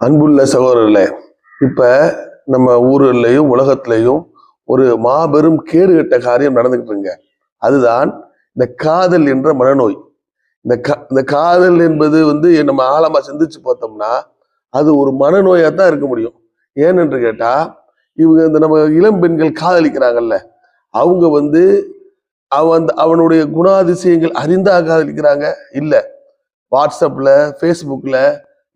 அன்புள்ள சகோதரர்களே இப்போ நம்ம ஊர்லேயும் உலகத்திலையும் ஒரு மாபெரும் கேடுகட்ட காரியம் நடந்துகிட்டு இருங்க அதுதான் இந்த காதல் என்ற மனநோய். இந்த கா இந்த காதல் என்பது வந்து நம்ம ஆழமாக சிந்திச்சு பார்த்தோம்னா அது ஒரு மனநோயாக தான் இருக்க முடியும். ஏனென்று கேட்டால் இவங்க இந்த நம்ம இளம் பெண்கள் காதலிக்கிறாங்கல்ல அவங்க வந்து அவன் அந்த அவனுடைய குணாதிசயங்கள் அறிந்தா காதலிக்கிறாங்க? இல்லை. வாட்ஸ்அப்பில் ஃபேஸ்புக்கில்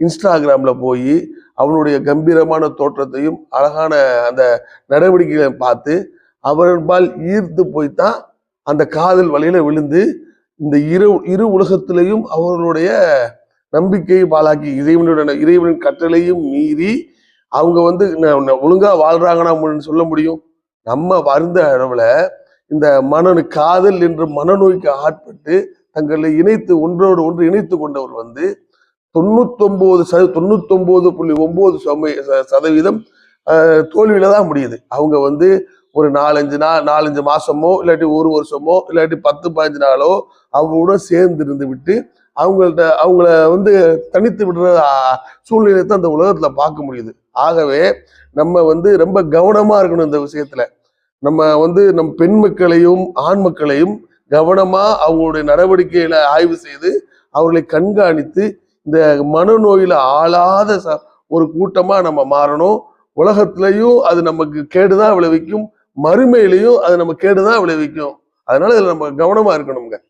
இன்ஸ்டாகிராமில் போய் அவனுடைய கம்பீரமான தோற்றத்தையும் அழகான அந்த நடவடிக்கைகளை பார்த்து அவர்பால் ஈர்த்து போய்த்தான் அந்த காதல் வலையில விழுந்து இந்த இரு இரு உலகத்திலையும் அவர்களுடைய நம்பிக்கையை பாழாக்கி இறைவனுடைய இறைவனின் கட்டளையும் மீறி அவங்க வந்து ந- ந- ஒழுங்கா வாழ்றாங்கன்னா சொல்ல முடியும்? நம்ம வருந்த அளவில் இந்த மனனு காதல் என்று மனநோய்க்கு ஆட்பட்டு தங்களை இணைத்து ஒன்றோடு ஒன்று இணைத்து கொண்டவர் வந்து தொண்ணூத்தொம்போது சத தொண்ணூத்தொம்போது புள்ளி ஒம்பது சமய ச- சதவீதம் தோல்வியில தான் முடியுது. அவங்க வந்து ஒரு நாலஞ்சு நாள் நாலஞ்சு மாசமோ இல்லாட்டி ஒரு வருஷமோ இல்லாட்டி பத்து பதினஞ்சு நாளோ அவங்களோட சேர்ந்து இருந்து விட்டு அவங்கள்ட்ட அவங்கள வந்து தனித்து விடுற சூழ்நிலையை தான் அந்த உலகத்துல பார்க்க முடியுது. ஆகவே நம்ம வந்து ரொம்ப கவனமா இருக்கணும் இந்த விஷயத்துல. நம்ம வந்து நம் பெண் மக்களையும் ஆண் மக்களையும் கவனமா அவங்களுடைய நடவடிக்கைகளை ஆய்வு செய்து அவர்களை கண்காணித்து இந்த மனநோயில் ஆளாத ச- ஒரு கூட்டமா நம்ம மாறணும். உலகத்திலையும் அது நமக்கு கேடுதான் விளைவிக்கும். மறுமையிலையும் அது நம்ம கேடுதான் விளைவிக்கும். அதனால இதில் நம்ம கவனமா இருக்கணுங்க